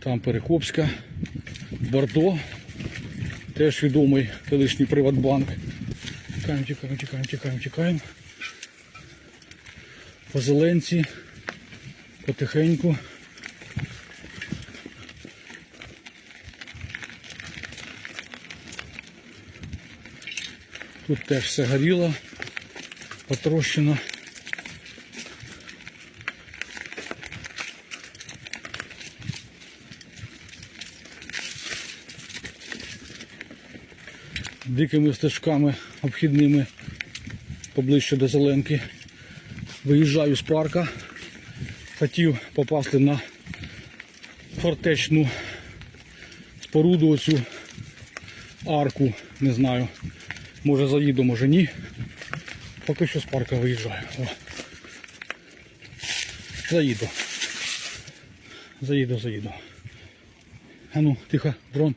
Там Перекопська, Бордо, теж відомий колишній Приватбанк. Тікаємо, тікаємо, тікаємо, тікаємо, тікаємо. По зеленці, потихеньку. Тут теж все горіло потрощено. Дикими стежками обхідними поближче до зеленки. Виїжджаю з парка. Хотів попасти на фортечну споруду оцю арку. Не знаю. Може заїду, може ні. Поки що з парка виїжджаю. О. Заїду. Заїду, заїду. А ну, тихо, дрон.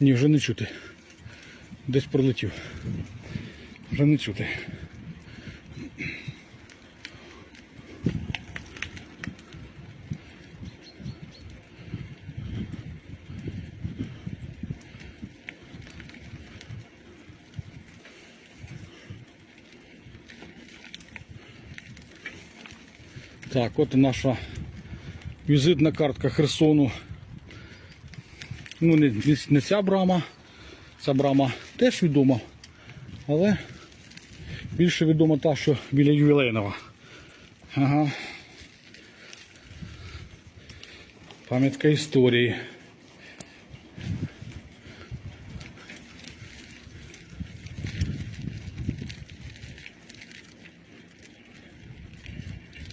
Ні, вже не чути. Десь пролетів. Вже не чути. Так, от і наша візитна картка Херсону. Ну, не, не, ця брама. Ця брама теж відома, але більше відома та, що біля ювілейного. Ага. Пам'ятка історії.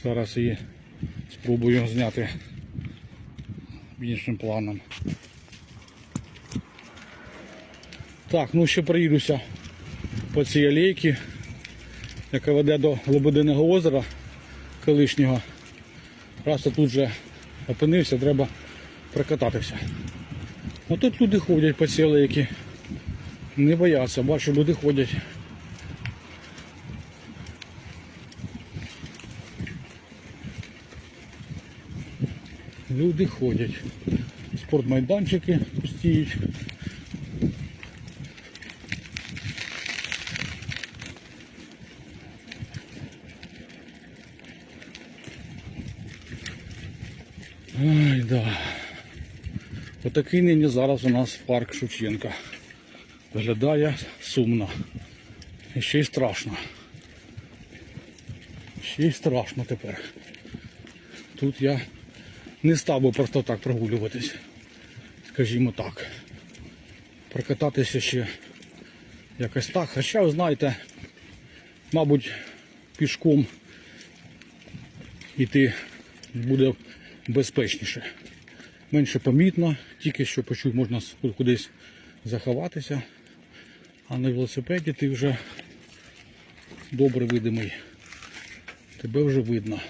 Зараз її спробую зняти іншим планом. Так, ну ще проїдуся по цій алейці, яка веде до Лебединого озера колишнього. Раз я тут вже опинився, треба прокататися. Ну тут люди ходять по цій алейці. Не бояться, бачу, люди ходять. Люди ходять. Спортмайданчики пустіють. Ай, да. Отакий нині зараз у нас парк Шевченка. Виглядає сумно. І ще й страшно. Ще й страшно тепер. Тут я не став би просто так прогулюватись. Скажімо так. Прокататися ще якось так. Хоча, знаєте, мабуть, пішком йти буде безпечніше. Менше помітно, тільки що почув, можна кудись заховатися. А на велосипеді ти вже добре видимий. Тебе вже видно.